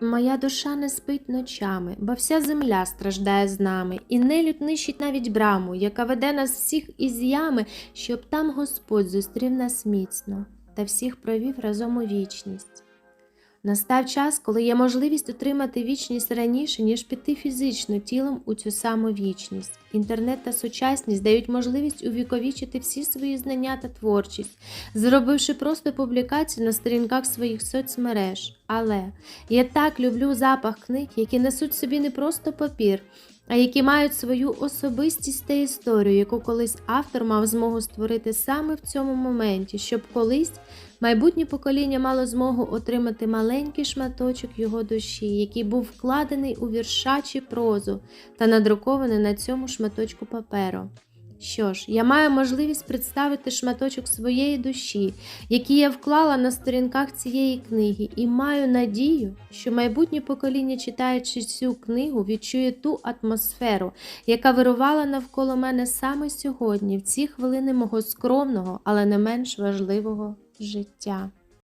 Моя душа не спить ночами, бо вся земля страждає з нами, і нелюд нищить навіть браму, яка веде нас всіх із ями, щоб там Господь зустрів нас міцно та всіх провів разом у вічність. Настав час, коли є можливість отримати вічність раніше, ніж піти фізично тілом у цю саму вічність. Інтернет та сучасність дають можливість увіковічити всі свої знання та творчість, зробивши просто публікацію на сторінках своїх соцмереж. Але я так люблю запах книг, які несуть собі не просто папір, а які мають свою особистість та історію, яку колись автор мав змогу створити саме в цьому моменті, щоб колись майбутнє покоління мало змогу отримати маленький шматочок його душі, який був вкладений у вірша чи прозу та надрукований на цьому шматочку паперу. Що ж, я маю можливість представити шматочок своєї душі, який я вклала на сторінках цієї книги, і маю надію, що майбутнє покоління, читаючи цю книгу, відчує ту атмосферу, яка вирувала навколо мене саме сьогодні, в ці хвилини мого скромного, але не менш важливого життя.